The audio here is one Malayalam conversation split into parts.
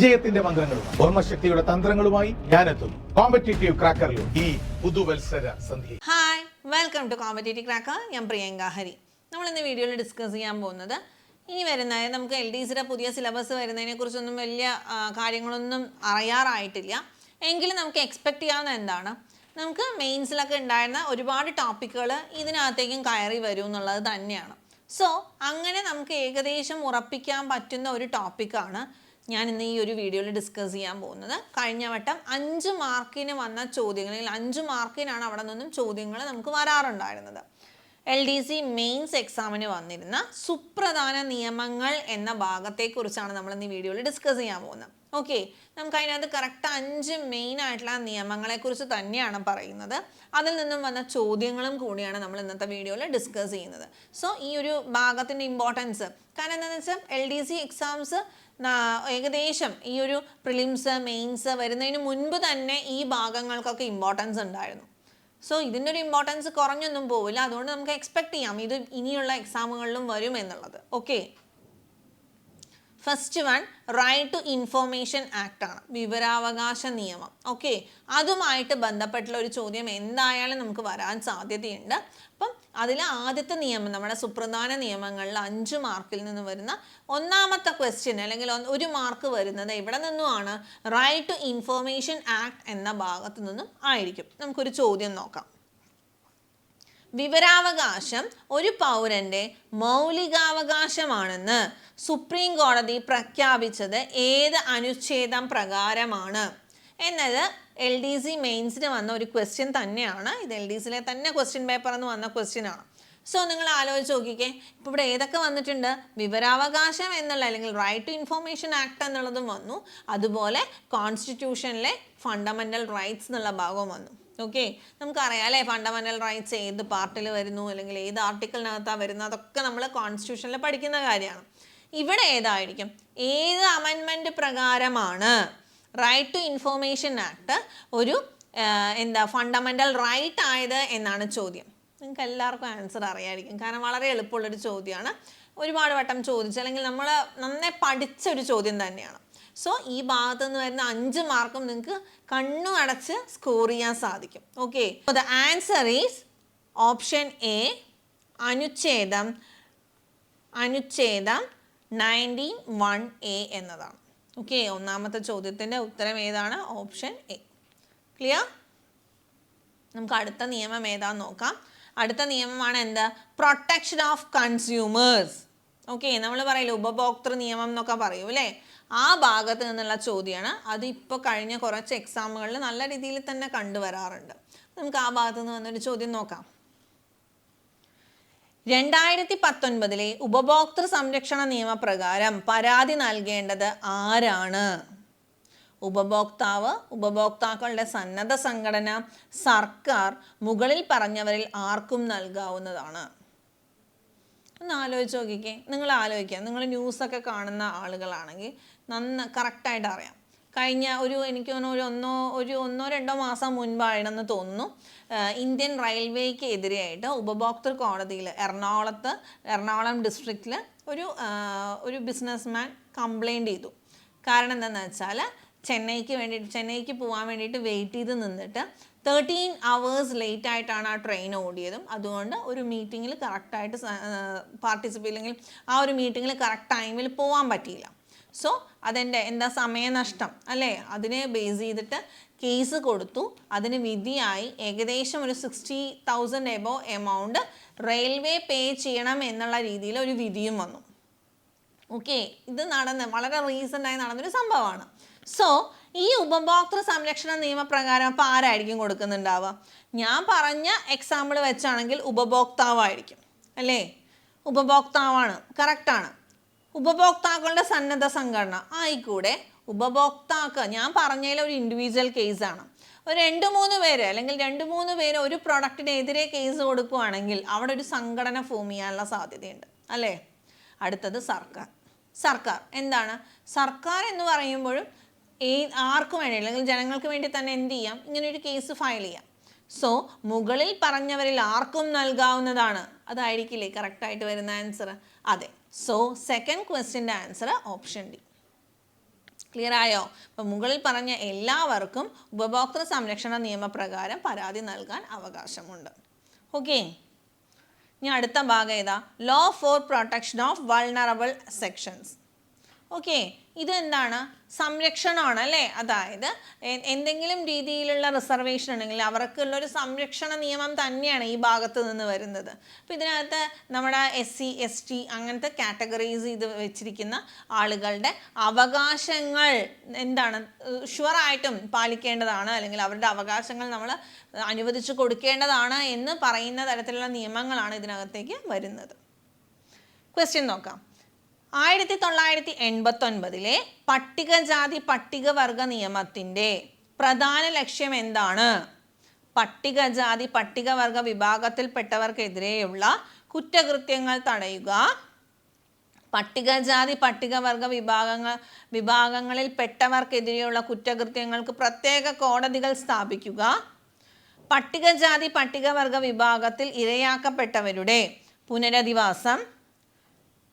വിജയത്തിന്റെ മന്ത്രങ്ങളും ഓർമ്മശക്തിയുടെ തന്ത്രങ്ങളുമായി ഞാനെത്തുന്നു. കോമ്പറ്റേറ്റീവ് ക്രാക്കറിലും ഈ പുതുവത്സര സന്ധി hi welcome to competitive cracker ഞാൻ പ്രിയങ്ക ഹരി. നമ്മൾ ഇന്ന് വീഡിയോയിൽ ഡിസ്കസ് ചെയ്യാൻ പോകുന്നത് ഇനി വരുന്ന നമുക്ക് എൽ ഡി സിയുടെ പുതിയ സിലബസ് വരുന്നതിനെ കുറിച്ചൊന്നും വലിയ കാര്യങ്ങളൊന്നും അറിയാറായിട്ടില്ല. എങ്കിലും നമുക്ക് എക്സ്പെക്റ്റ് ചെയ്യാവുന്ന എന്താണ്? നമുക്ക് മെയിൻസിലൊക്കെ ഉണ്ടായിരുന്ന ഒരുപാട് ടോപ്പിക്കുകൾ ഇതിനകത്തേക്കും കയറി വരും എന്നുള്ളത് തന്നെയാണ്. സോ അങ്ങനെ നമുക്ക് ഏകദേശം ഉറപ്പിക്കാൻ പറ്റുന്ന ഒരു ടോപ്പിക്കാണ് ഞാൻ ഇന്ന് ഈ ഒരു വീഡിയോയിൽ ഡിസ്കസ് ചെയ്യാൻ പോകുന്നത് കഴിഞ്ഞ വട്ടം അഞ്ച് മാർക്കിന് വന്ന ചോദ്യങ്ങളിൽ അഞ്ച് മാർക്കിനാണ് അവിടെ നിന്നും ചോദ്യങ്ങൾ നമുക്ക് വരാറുണ്ടായിരുന്നത്. എൽ ഡി സി മെയിൻസ് എക്സാമിന് വന്നിരുന്ന സുപ്രധാന നിയമങ്ങൾ എന്ന ഭാഗത്തെക്കുറിച്ചാണ് നമ്മൾ ഇന്ന് ഈ വീഡിയോയിൽ ഡിസ്കസ് ചെയ്യാൻ പോകുന്നത്. ഓക്കെ നമുക്ക് അതിനകത്ത് കറക്റ്റ് അഞ്ച് മെയിൻ ആയിട്ടുള്ള നിയമങ്ങളെ കുറിച്ച് തന്നെയാണ് പറയുന്നത്. അതിൽ നിന്നും വന്ന ചോദ്യങ്ങളും കൂടിയാണ് നമ്മൾ ഇന്നത്തെ വീഡിയോയിൽ ഡിസ്കസ് ചെയ്യുന്നത്. സോ ഈ ഒരു ഭാഗത്തിന്റെ ഇമ്പോർട്ടൻസ് കാരണം എന്താണെന്ന് വെച്ചാൽ എൽ ഡി സി എക്സാംസ് ഏകദേശം ഈ ഒരു പ്രിലിംസ് മെയിൻസ് വരുന്നതിന് മുൻപ് തന്നെ ഈ ഭാഗങ്ങൾക്കൊക്കെ ഇമ്പോർട്ടൻസ് ഉണ്ടായിരുന്നു. സോ ഇതിന്റെ ഒരു ഇമ്പോർട്ടൻസ് കുറഞ്ഞൊന്നും പോവില്ല. അതുകൊണ്ട് നമുക്ക് എക്സ്പെക്ട് ചെയ്യാം ഇത് ഇനിയുള്ള എക്സാമുകളിലും വരും എന്നുള്ളത്. Okay first one right to information act ആണ്. വിവരാവകാശ നിയമം. ഓക്കെ അതുമായിട്ട് ബന്ധപ്പെട്ടുള്ള ഒരു ചോദ്യം എന്തായാലും നമുക്ക് വരാൻ സാധ്യതയുണ്ട്. അപ്പം അതിലെ ആദ്യത്തെ നിയമം നമ്മുടെ സുപ്രധാന നിയമങ്ങളിൽ അഞ്ച് മാർക്കിൽ നിന്ന് വരുന്ന ഒന്നാമത്തെ ക്വസ്റ്റ്യൻ അല്ലെങ്കിൽ ഒരു മാർക്ക് വരുന്നത് എവിടെ നിന്നുമാണ്? റൈറ്റ് ടു ഇൻഫോർമേഷൻ ആക്ട് എന്ന ഭാഗത്തു നിന്നും ആയിരിക്കും. നമുക്കൊരു ചോദ്യം നോക്കാം. വിവരാവകാശം ഒരു പൗരന്റെ മൗലികാവകാശമാണെന്ന് സുപ്രീം കോടതി പ്രഖ്യാപിച്ചത് ഏത് അനുച്ഛേദം പ്രകാരമാണ്? എന്നത് എൽ ഡി സി മെയിൻസിന് വന്ന ഒരു ക്വസ്റ്റ്യൻ തന്നെയാണ്. ഇത് എൽ ഡി സിയിലെ തന്നെ ക്വസ്റ്റ്യൻ പേപ്പർ എന്ന് വന്ന ക്വസ്റ്റ്യൻ ആണ്. സോ നിങ്ങൾ ആലോചിച്ച് നോക്കിക്കേ. ഇപ്പോൾ ഇവിടെ ഏതൊക്കെ വന്നിട്ടുണ്ട്? വിവരാവകാശം എന്നുള്ള അല്ലെങ്കിൽ റൈറ്റ് ടു ഇൻഫോർമേഷൻ ആക്ട് എന്നുള്ളതും വന്നു. അതുപോലെ കോൺസ്റ്റിറ്റ്യൂഷനിലെ ഫണ്ടമെന്റൽ റൈറ്റ്സ് എന്നുള്ള ഭാഗവും വന്നു. ഓക്കെ നമുക്കറിയാം അല്ലേ? ഫണ്ടമെന്റൽ റൈറ്റ്സ് ഏത് പാർട്ടിൽ വരുന്നു അല്ലെങ്കിൽ ഏത് ആർട്ടിക്കിളിനകത്താണ് വരുന്നത് അതൊക്കെ നമ്മൾ കോൺസ്റ്റിറ്റ്യൂഷനിൽ പഠിക്കുന്ന കാര്യമാണ്. ഇവിടെ ഏതായിരിക്കും? ഏത് അമെൻമെന്റ് പ്രകാരമാണ് റൈറ്റ് ടു ഇൻഫോർമേഷൻ ആക്ട് ഒരു എന്താ ഫണ്ടമെന്റൽ റൈറ്റ് ആയത് എന്നാണ് ചോദ്യം. നിങ്ങൾക്ക് എല്ലാവർക്കും ആൻസർ അറിയായിരിക്കും. കാരണം വളരെ എളുപ്പമുള്ളൊരു ചോദ്യമാണ്. ഒരുപാട് വട്ടം ചോദിച്ചു അല്ലെങ്കിൽ നമ്മൾ നന്നേ പഠിച്ച ഒരു ചോദ്യം തന്നെയാണ്. സോ ഈ ഭാഗത്ത് നിന്ന് വരുന്ന അഞ്ച് മാർക്കും നിങ്ങൾക്ക് കണ്ണു അടച്ച് സ്കോർ ചെയ്യാൻ സാധിക്കും. Okay the answer is option A അനുച്ഛേദം അനുച്ഛേദം നയന്റീൻ വൺ എ എന്നതാണ്. ഓക്കെ ഒന്നാമത്തെ ചോദ്യത്തിന്റെ ഉത്തരം ഏതാണ്? ഓപ്ഷൻ എ ക്ലിയർ നമുക്ക് അടുത്ത നിയമം ഏതാന്ന് നോക്കാം. അടുത്ത നിയമമാണ് എന്ത്? പ്രൊട്ടക്ഷൻ ഓഫ് കൺസ്യൂമേഴ്സ് ഓക്കെ നമ്മൾ പറയില്ല ഉപഭോക്തൃ നിയമം എന്നൊക്കെ പറയൂ അല്ലേ? ആ ഭാഗത്ത് നിന്നുള്ള ചോദ്യമാണ് അത് ഇപ്പോൾ കഴിഞ്ഞ കുറച്ച് എക്സാമുകളിൽ നല്ല രീതിയിൽ തന്നെ കണ്ടുവരാറുണ്ട്. നമുക്ക് ആ ഭാഗത്ത് നിന്ന് വന്നൊരു ചോദ്യം നോക്കാം. രണ്ടായിരത്തി പത്തൊൻപതിലെ ഉപഭോക്തൃ സംരക്ഷണ നിയമപ്രകാരം പരാതി നൽകേണ്ടത് ആരാണ്? ഉപഭോക്താവ് ഉപഭോക്താക്കളുടെ സന്നദ്ധ സംഘടന സർക്കാർ മുകളിൽ പറഞ്ഞവരിൽ ആർക്കും നൽകാവുന്നതാണ്. ഒന്ന് ആലോചിച്ച് നോക്കിക്കേ. നിങ്ങൾ ആലോചിക്കുക നിങ്ങൾ ന്യൂസൊക്കെ കാണുന്ന ആളുകളാണെങ്കിൽ നന്ന കറക്റ്റായിട്ട് അറിയാം. കഴിഞ്ഞ ഒരു എനിക്ക് തോന്നുന്നു ഒരു ഒന്നോ ഒരു ഒന്നോ രണ്ടോ മാസം മുൻപാണെന്ന് തോന്നുന്നു. ഇന്ത്യൻ റെയിൽവേക്ക് എതിരെയായിട്ട് ഉപഭോക്തൃ കോടതിയിൽ എറണാകുളത്ത് എറണാകുളം ഡിസ്ട്രിക്റ്റിൽ ഒരു ഒരു ബിസിനസ്മാൻ കംപ്ലൈന്റ് ചെയ്തു. കാരണം എന്താണെന്ന് വെച്ചാൽ ചെന്നൈക്ക് വേണ്ടിയിട്ട് ചെന്നൈക്ക് പോകാൻ വേണ്ടിയിട്ട് വെയിറ്റ് ചെയ്ത് നിന്നിട്ട് തേർട്ടീൻ അവേഴ്സ് ലേറ്റ് ആയിട്ടാണ് ആ ട്രെയിൻ ഓടിയതും. അതുകൊണ്ട് ഒരു മീറ്റിങ്ങിൽ കറക്റ്റായിട്ട് പാർട്ടിസിപ്പേറ്റ് അല്ലെങ്കിൽ ആ ഒരു മീറ്റിങ്ങിൽ കറക്റ്റ് ടൈമിൽ പോകാൻ പറ്റിയില്ല. സോ അതെന്റെ എന്താ സമയനഷ്ടം അല്ലേ? അതിനെ ബേസ് ചെയ്തിട്ട് കേസ് കൊടുത്തു. അതിന് വിധിയായി ഏകദേശം ഒരു sixty thousand above amount railway pay ചെയ്യണം എന്നുള്ള രീതിയിൽ ഒരു വിധിയും വന്നു. ഓക്കെ ഇത് നടന്ന് വളരെ റീസെന്റായി നടന്നൊരു സംഭവമാണ്. സോ ഈ ഉപഭോക്തൃ സംരക്ഷണ നിയമപ്രകാരം അപ്പോൾ ആരായിരിക്കും കൊടുക്കുന്നുണ്ടാവുക? ഞാൻ പറഞ്ഞ എക്സാമ്പിൾ വെച്ചാണെങ്കിൽ ഉപഭോക്താവായിരിക്കും. അല്ലേ? ഉപഭോക്താവാണ്. കറക്റ്റാണ് ഉപഭോക്താക്കളുടെ സന്നദ്ധ സംഘടന. ആയിക്കൂടെ ഉപഭോക്താക്കൾ ഞാൻ പറഞ്ഞതിൽ ഒരു ഇൻഡിവിജ്വൽ കേസാണ് ഒരു രണ്ട് മൂന്ന് പേര് അല്ലെങ്കിൽ രണ്ട് മൂന്ന് പേര് ഒരു പ്രൊഡക്റ്റിനെതിരെ കേസ് കൊടുക്കുകയാണെങ്കിൽ അവിടെ ഒരു സംഘടന ഫോം ചെയ്യാനുള്ള സാധ്യതയുണ്ട്. അല്ലേ? അടുത്തത് സർക്കാർ. സർക്കാർ. എന്താണ്? സർക്കാർ എന്ന് പറയുമ്പോഴും ഏ ആർക്ക് അല്ലെങ്കിൽ ജനങ്ങൾക്ക് വേണ്ടി തന്നെ എന്ത് ചെയ്യാം? ഇങ്ങനെ ഒരു കേസ് ഫയൽ ചെയ്യാം. സോ മുകളിൽ പറഞ്ഞവരിൽ ആർക്കും നൽകാവുന്നതാണ്. അതായിരിക്കില്ലേ? കറക്റ്റായിട്ട് വരുന്ന ആൻസർ അതെ. സോ സെക്കൻഡ് ക്വസ്റ്റ്യന്റെ ആൻസർ ഓപ്ഷൻ ഡി ക്ലിയർ ആയോ? അപ്പം മുകളിൽ പറഞ്ഞ എല്ലാവർക്കും ഉപഭോക്തൃ സംരക്ഷണ നിയമപ്രകാരം പരാതി നൽകാൻ അവകാശമുണ്ട്. ഓക്കെ ഇനി അടുത്ത ഭാഗം ഏതാ? Law for protection of vulnerable sections okay ഇത് എന്താണ് സംരക്ഷണമാണ് അല്ലേ അതായത് എന്തെങ്കിലും രീതിയിലുള്ള റിസർവേഷൻ ഉണ്ടെങ്കിൽ അവർക്കുള്ള ഒരു സംരക്ഷണ നിയമം തന്നെയാണ് ഈ ഭാഗത്ത് നിന്ന് വരുന്നത്. അപ്പോൾ ഇതിനകത്ത് നമ്മുടെ എസ് സി എസ് ടി അങ്ങനത്തെ കാറ്റഗറീസ് ചെയ്ത് വെച്ചിരിക്കുന്ന ആളുകളുടെ അവകാശങ്ങൾ എന്താണ്? ഷുവറായിട്ടും പാലിക്കേണ്ടതാണ് അല്ലെങ്കിൽ അവരുടെ അവകാശങ്ങൾ നമ്മൾ അനുവദിച്ചു കൊടുക്കേണ്ടതാണ് എന്ന് പറയുന്ന തരത്തിലുള്ള നിയമങ്ങളാണ് ഇതിനകത്തേക്ക് വരുന്നത്. ക്വസ്റ്റ്യൻ നോക്കാം. ആയിരത്തി തൊള്ളായിരത്തി എൺപത്തൊൻപതിലെ പട്ടികജാതി പട്ടികവർഗ നിയമത്തിന്റെ പ്രധാന ലക്ഷ്യം എന്താണ്? പട്ടികജാതി പട്ടികവർഗ വിഭാഗത്തിൽപ്പെട്ടവർക്കെതിരെയുള്ള കുറ്റകൃത്യങ്ങൾ തടയുക പട്ടികജാതി പട്ടികവർഗ വിഭാഗങ്ങൾ വിഭാഗങ്ങളിൽ പെട്ടവർക്കെതിരെയുള്ള കുറ്റകൃത്യങ്ങൾക്ക് പ്രത്യേക കോടതികൾ സ്ഥാപിക്കുക പട്ടികജാതി പട്ടികവർഗ വിഭാഗത്തിൽ ഇരയാക്കപ്പെട്ടവരുടെ പുനരധിവാസം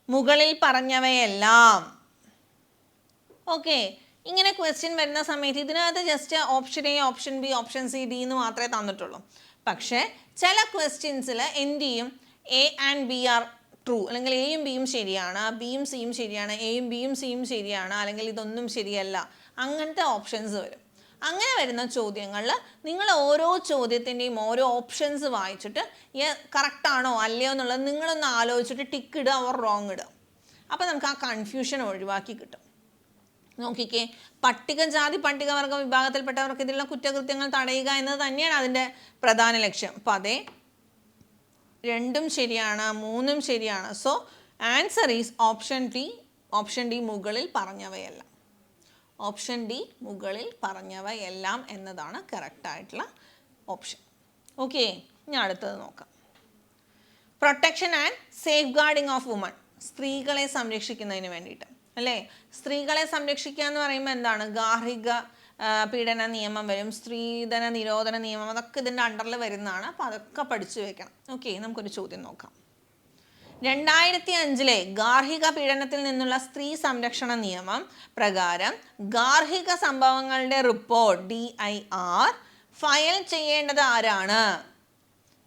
മുകളിൽ പറഞ്ഞവയെല്ലാം. ഓക്കെ ഇങ്ങനെ ക്വസ്റ്റ്യൻ വരുന്ന സമയത്ത് ഇതിനകത്ത് just option A option B option C D എന്ന് മാത്രമേ തന്നിട്ടുള്ളൂ. പക്ഷേ ചില ക്വസ്റ്റ്യൻസിൽ എന്ത് ചെയ്യും? A and B are true അല്ലെങ്കിൽ എയും ബിയും ശരിയാണ്. ബിയും സിയും ശരിയാണ്. എയും ബിയും സിയും ശരിയാണ്. അല്ലെങ്കിൽ ഇതൊന്നും ശരിയല്ല. അങ്ങനത്തെ ഓപ്ഷൻസ് വരും. അങ്ങനെ വരുന്ന ചോദ്യങ്ങളിൽ നിങ്ങൾ ഓരോ ചോദ്യത്തിന്റെയും ഓരോ ഓപ്ഷൻസ് വായിച്ചിട്ട് കറക്റ്റാണോ അല്ലയോ എന്നുള്ളത് നിങ്ങളൊന്ന് ആലോചിച്ചിട്ട് ടിക്ക് ഇടുക ഓർ റോങ് ഇടുക. അപ്പോൾ നമുക്ക് ആ കൺഫ്യൂഷൻ ഒഴിവാക്കി കിട്ടും. നോക്കിക്കേ പട്ടികജാതി പട്ടികവർഗ വിഭാഗത്തിൽപ്പെട്ടവർക്കെതിരെയുള്ള കുറ്റകൃത്യങ്ങൾ തടയുക എന്നത് തന്നെയാണ് അതിന്റെ പ്രധാന ലക്ഷ്യം. അപ്പം അതേ രണ്ടും ശരിയാണ് മൂന്നും ശരിയാണ്. So answer is option D option D മുകളിൽ പറഞ്ഞവയെല്ലാം. ഓപ്ഷൻ ഡി മുകളിൽ പറഞ്ഞവയെല്ലാം എന്നതാണ് കറക്റ്റ് ആയിട്ടുള്ള ഓപ്ഷൻ. ഓക്കെ ഞാൻ അടുത്തത് നോക്കാം. Protection and safeguarding of women സ്ത്രീകളെ സംരക്ഷിക്കുന്നതിന് വേണ്ടിയിട്ട് അല്ലേ? സ്ത്രീകളെ സംരക്ഷിക്കുക എന്ന് പറയുമ്പോൾ എന്താണ്? ഗാർഹിക പീഡന നിയമം വരും സ്ത്രീധന നിരോധന നിയമം അതൊക്കെ ഇതിന്റെ അണ്ടറിൽ വരുന്നതാണ്. അപ്പോൾ അതൊക്കെ പഠിച്ചു വെക്കണം. ഓക്കെ നമുക്കൊരു ചോദ്യം നോക്കാം. രണ്ടായിരത്തി അഞ്ചിലെ ഗാർഹിക പീഡനത്തിൽ നിന്നുള്ള സ്ത്രീ സംരക്ഷണ നിയമം പ്രകാരം ഗാർഹിക സംഭവങ്ങളുടെ report D I R file ചെയ്യേണ്ടത് ആരാണ്?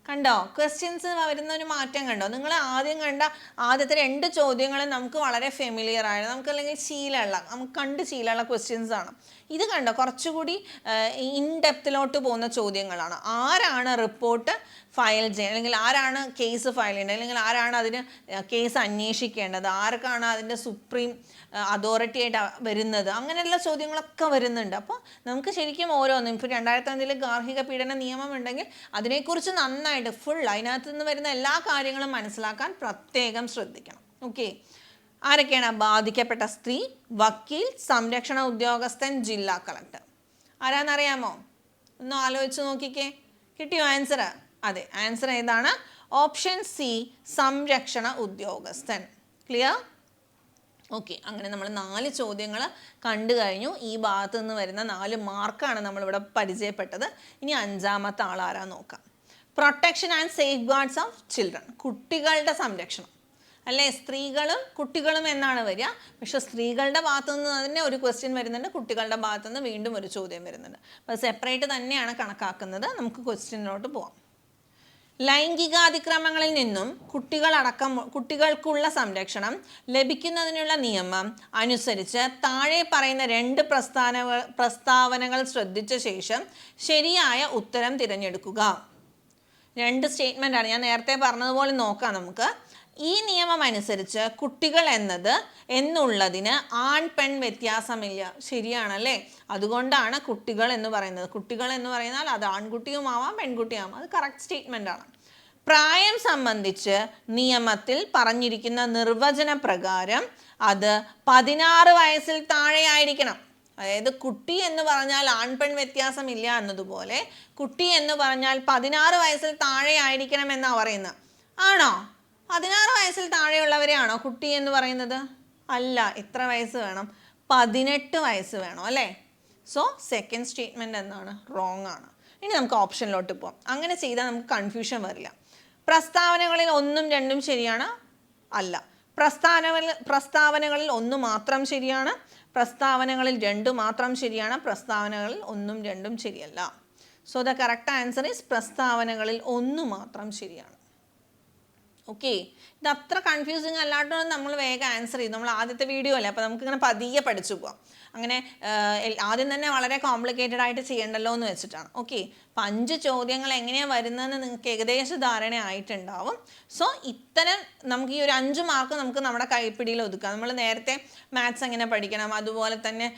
കണ്ടോ? ക്വസ്റ്റ്യൻസ് വരുന്ന ഒരു മാറ്റം കണ്ടോ? നിങ്ങൾ ആദ്യം കണ്ട ആദ്യത്തെ രണ്ട് ചോദ്യങ്ങൾ നമുക്ക് വളരെ ഫെമിലിയർ ആണ്. നമുക്ക് അല്ലെങ്കിൽ ശീലമുള്ള നമുക്ക് കണ്ട് ശീലമുള്ള ക്വസ്റ്റ്യൻസ് ആണ്. ഇത് കണ്ടോ? കുറച്ചുകൂടി ഇൻ ഡെപ്തിലോട്ട് പോകുന്ന ചോദ്യങ്ങളാണ്. ആരാണ് റിപ്പോർട്ട് ഫയൽ ചെയ്യുന്നത് അല്ലെങ്കിൽ ആരാണ് കേസ് ഫയൽ ചെയ്യേണ്ടത്? അല്ലെങ്കിൽ ആരാണ് അതിന് കേസ് അന്വേഷിക്കേണ്ടത്? ആർക്കാണ് അതിന്റെ സുപ്രീം അതോറിറ്റി ആയിട്ട് വരുന്നത്? അങ്ങനെയുള്ള ചോദ്യങ്ങളൊക്കെ വരുന്നുണ്ട്. അപ്പോൾ നമുക്ക് ശരിക്കും ഓരോന്നും ഇപ്പോൾ രണ്ടായിരത്തി അഞ്ചിൽ ഗാർഹിക പീഡന നിയമം ഉണ്ടെങ്കിൽ അതിനെക്കുറിച്ച് നന്നായിട്ട് ഫുൾ അതിനകത്ത് നിന്ന് വരുന്ന എല്ലാ കാര്യങ്ങളും മനസ്സിലാക്കാൻ പ്രത്യേകം ശ്രദ്ധിക്കണം. ഓക്കെ ആരൊക്കെയാണ് ബാധിക്കപ്പെട്ട സ്ത്രീ? വക്കീൽ സംരക്ഷണ ഉദ്യോഗസ്ഥൻ ജില്ലാ കളക്ടർ. ആരാന്നറിയാമോ? ഒന്ന് ആലോചിച്ച് നോക്കിക്കേ. കിട്ടിയോ ആൻസർ അതെ ആൻസർ ഏതാണ്? ഓപ്ഷൻ സി സംരക്ഷണ ഉദ്യോഗസ്ഥൻ. ക്ലിയർ ഓക്കെ അങ്ങനെ നമ്മൾ നാല് ചോദ്യങ്ങൾ കണ്ടു കഴിഞ്ഞു. ഈ ഭാഗത്ത് നിന്ന് വരുന്ന നാല് മാർക്കാണ് നമ്മളിവിടെ പരിചയപ്പെട്ടത്. ഇനി അഞ്ചാമത്തെ ആളാരാ നോക്കാം. Protection and safeguards of children കുട്ടികളുടെ സംരക്ഷണം. അല്ലേ സ്ത്രീകളും കുട്ടികളും എന്നാണ് വരിക. പക്ഷെ സ്ത്രീകളുടെ ഭാഗത്തു നിന്ന് തന്നെ ഒരു ക്വസ്റ്റ്യൻ വരുന്നുണ്ട് കുട്ടികളുടെ ഭാഗത്തു നിന്ന് വീണ്ടും ഒരു ചോദ്യം വരുന്നുണ്ട്. അപ്പോൾ സെപ്പറേറ്റ് തന്നെയാണ് കണക്കാക്കുന്നത്. നമുക്ക് ക്വസ്റ്റ്യനിലോട്ട് പോവാം. ലൈംഗികാതിക്രമങ്ങളിൽ നിന്നും കുട്ടികളടക്കം കുട്ടികൾക്കുള്ള സംരക്ഷണം ലഭിക്കുന്നതിനുള്ള നിയമം അനുസരിച്ച് താഴെ പറയുന്ന രണ്ട് പ്രസ്ഥാന പ്രസ്താവനകൾ ശ്രദ്ധിച്ച ശേഷം ശരിയായ ഉത്തരം തിരഞ്ഞെടുക്കുക. രണ്ട് സ്റ്റേറ്റ്മെന്റാണ് ഞാൻ നേരത്തെ പറഞ്ഞതുപോലെ നോക്കാം നമുക്ക്. ഈ നിയമം അനുസരിച്ച് കുട്ടികൾ എന്നത് എന്നുള്ളതിന് ആൺ പെൺ വ്യത്യാസമില്ല. ശരിയാണല്ലേ? അതുകൊണ്ടാണ് കുട്ടികൾ എന്ന് പറയുന്നത്. കുട്ടികൾ എന്ന് പറയുന്നാൽ അത് ആൺകുട്ടിയുമാവാം പെൺകുട്ടിയാവാം. അത് കറക്റ്റ് സ്റ്റേറ്റ്മെന്റ് ആണ്. പ്രായം സംബന്ധിച്ച് നിയമത്തിൽ പറഞ്ഞിരിക്കുന്ന നിർവചന പ്രകാരം അത് പതിനാറ് വയസ്സിൽ താഴെയായിരിക്കണം അതായത് കുട്ടി എന്ന് പറഞ്ഞാൽ ആൺപെൺ വ്യത്യാസമില്ല എന്നതുപോലെ കുട്ടി എന്ന് പറഞ്ഞാൽ പതിനാറ് വയസ്സിൽ താഴെ ആയിരിക്കണം എന്നാണ് പറയുന്നത്. ആണോ? പതിനാറ് വയസ്സിൽ താഴെയുള്ളവരെയാണോ കുട്ടി എന്ന് പറയുന്നത്? അല്ല എത്ര വയസ്സ് വേണം? പതിനെട്ട് വയസ്സ് വേണം അല്ലേ? സോ സെക്കൻഡ് സ്റ്റേറ്റ്മെന്റ് എന്താണ്? റോങ് ആണ്. ഇനി നമുക്ക് ഓപ്ഷനിലോട്ട് പോകാം അങ്ങനെ ചെയ്താൽ നമുക്ക് കൺഫ്യൂഷൻ വരില്ല. പ്രസ്താവനകളിൽ ഒന്നും രണ്ടും ശരിയാണ്? അല്ല. പ്രസ്താവനകളിൽ പ്രസ്താവനകളിൽ ഒന്ന് മാത്രം ശരിയാണ്? പ്രസ്താവനകളിൽ രണ്ട് മാത്രം ശരിയാണ്? പ്രസ്താവനകളിൽ ഒന്നും രണ്ടും ശരിയല്ല. So the correct answer is പ്രസ്താവനകളിൽ ഒന്ന് മാത്രം ശരിയാണ്. ഓക്കെ ഇത് അത്ര കൺഫ്യൂസിങ് അല്ലാത്തതുകൊണ്ട് നമ്മൾ വേഗം ആൻസർ ചെയ്തു നമ്മൾ ആദ്യത്തെ വീഡിയോ അല്ലേ? അപ്പോൾ നമുക്ക് ഇങ്ങനെ പതിയെ പഠിച്ചു പോവാം. അങ്ങനെ ആദ്യം തന്നെ വളരെ കോംപ്ലിക്കേറ്റഡ് ആയിട്ട് ചെയ്യണ്ടല്ലോ എന്ന് വെച്ചിട്ടാണ്. ഓക്കെ അപ്പം അഞ്ച് ചോദ്യങ്ങൾ എങ്ങനെയാണ് വരുന്നതെന്ന് നിങ്ങൾക്ക് ഏകദേശ ധാരണ ആയിട്ടുണ്ടാവും. സോ ഇത്തരം നമുക്ക് ഈ ഒരു അഞ്ച് മാർക്ക് നമുക്ക് നമ്മുടെ കൈപ്പിടിയിൽ ഒതുക്കാം. നമ്മൾ നേരത്തെ മാത്സ് എങ്ങനെ പഠിക്കണം? അതുപോലെ തന്നെ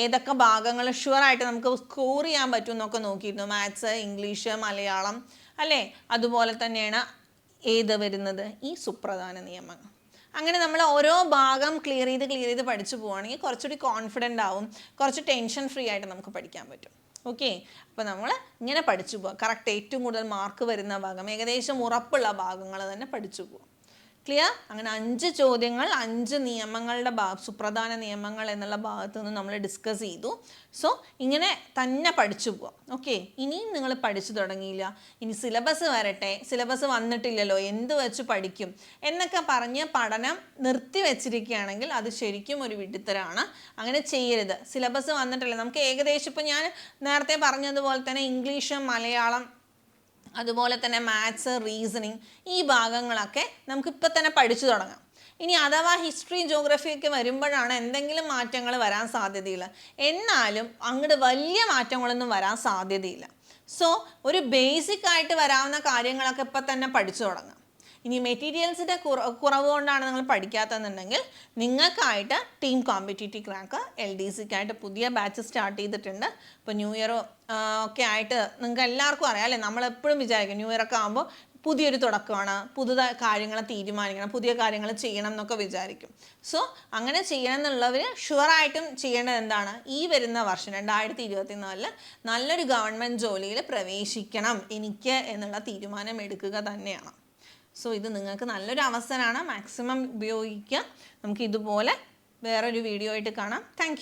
ഏതൊക്കെ ഭാഗങ്ങൾ ഷുവറായിട്ട് നമുക്ക് സ്കോർ ചെയ്യാൻ പറ്റും എന്നൊക്കെ നോക്കിയിരുന്നു. മാത്സ് ഇംഗ്ലീഷ് മലയാളം അല്ലേ? അതുപോലെ തന്നെയാണ് ഏത് വരുന്നത്? ഈ സുപ്രധാന നിയമങ്ങൾ അങ്ങനെ നമ്മൾ ഓരോ ഭാഗം ക്ലിയർ ചെയ്ത് ക്ലിയർ ചെയ്ത് പഠിച്ചു പോവുകയാണെങ്കിൽ കുറച്ചുകൂടി കോൺഫിഡന്റ് ആവും. കുറച്ച് ടെൻഷൻ ഫ്രീ ആയിട്ട് നമുക്ക് പഠിക്കാൻ പറ്റും. ഓക്കെ അപ്പോൾ നമ്മൾ ഇങ്ങനെ പഠിച്ചു പോവാം. കറക്റ്റ് ഏറ്റവും കൂടുതൽ മാർക്ക് വരുന്ന ഭാഗം. ഏകദേശം ഉറപ്പുള്ള ഭാഗങ്ങൾ തന്നെ പഠിച്ചു പോവാം. ക്ലിയർ അങ്ങനെ അഞ്ച് ചോദ്യങ്ങൾ അഞ്ച് നിയമങ്ങളുടെ ഭാ സുപ്രധാന നിയമങ്ങൾ എന്നുള്ള ഭാഗത്ത് നിന്ന് നമ്മൾ ഡിസ്കസ് ചെയ്തു. സോ ഇങ്ങനെ തന്നെ പഠിച്ചു പോവാം. ഓക്കെ ഇനിയും നിങ്ങൾ പഠിച്ചു തുടങ്ങിയില്ല. ഇനി സിലബസ് വരട്ടെ. സിലബസ് വന്നിട്ടില്ലല്ലോ. എന്ത് വെച്ച് പഠിക്കും? എന്നൊക്കെ പറഞ്ഞ് പഠനം നിർത്തി വെച്ചിരിക്കുകയാണെങ്കിൽ അത് ശരിക്കും ഒരു വിഡിത്തരാണ് അങ്ങനെ ചെയ്യരുത്. സിലബസ് വന്നിട്ടില്ല. നമുക്ക് ഏകദേശം ഇപ്പം ഞാൻ നേരത്തെ പറഞ്ഞതുപോലെ തന്നെ ഇംഗ്ലീഷ് മലയാളം അതുപോലെ തന്നെ മാത്സ് റീസണിങ് ഈ ഭാഗങ്ങളൊക്കെ നമുക്ക് ഇപ്പം തന്നെ പഠിച്ചു തുടങ്ങാം. ഇനി അഥവാ ഹിസ്റ്ററി ജോഗ്രഫി ഒക്കെ വരുമ്പോഴാണ് എന്തെങ്കിലും മാറ്റങ്ങൾ വരാൻ സാധ്യതയില്ല. എന്നാലും അങ്ങോട്ട് വലിയ മാറ്റങ്ങളൊന്നും വരാൻ സാധ്യതയില്ല. സോ ഒരു ബേസിക് ആയിട്ട് വരാവുന്ന കാര്യങ്ങളൊക്കെ ഇപ്പം തന്നെ പഠിച്ചു തുടങ്ങാം. ഇനി മെറ്റീരിയൽസിന്റെ കുറ കുറവ് കൊണ്ടാണ് നിങ്ങൾ പഠിക്കാത്തതെന്നുണ്ടെങ്കിൽ നിങ്ങൾക്കായിട്ട് team competitive crack L D സിക്കായിട്ട് പുതിയ ബാച്ച് സ്റ്റാർട്ട് ചെയ്തിട്ടുണ്ട്. ഇപ്പോൾ ന്യൂ ഇയറോ ഒക്കെ ആയിട്ട് നിങ്ങൾക്ക് എല്ലാവർക്കും അറിയാം അല്ലേ? നമ്മളെപ്പോഴും വിചാരിക്കും ന്യൂ ഇയർ ആകുമ്പോൾ പുതിയൊരു തുടക്കമാണ് പുതുതായ കാര്യങ്ങൾ തീരുമാനിക്കണം പുതിയ കാര്യങ്ങൾ ചെയ്യണം എന്നൊക്കെ വിചാരിക്കും. സോ അങ്ങനെ ചെയ്യണം എന്നുള്ളവർ ഷുവറായിട്ടും ചെയ്യേണ്ടത് എന്താണ്? ഈ വരുന്ന വർഷം രണ്ടായിരത്തി ഇരുപത്തി നാലിൽ നല്ലൊരു ഗവൺമെന്റ് ജോലിയിൽ പ്രവേശിക്കണം എനിക്ക് എന്നുള്ള തീരുമാനം എടുക്കുക തന്നെയാണ്. സോ ഇത് നിങ്ങൾക്ക് നല്ലൊരു അവസരമാണ്. മാക്സിമം ഉപയോഗിക്കുക നമുക്ക് ഇതുപോലെ വേറൊരു വീഡിയോ ആയിട്ട് കാണാം. താങ്ക്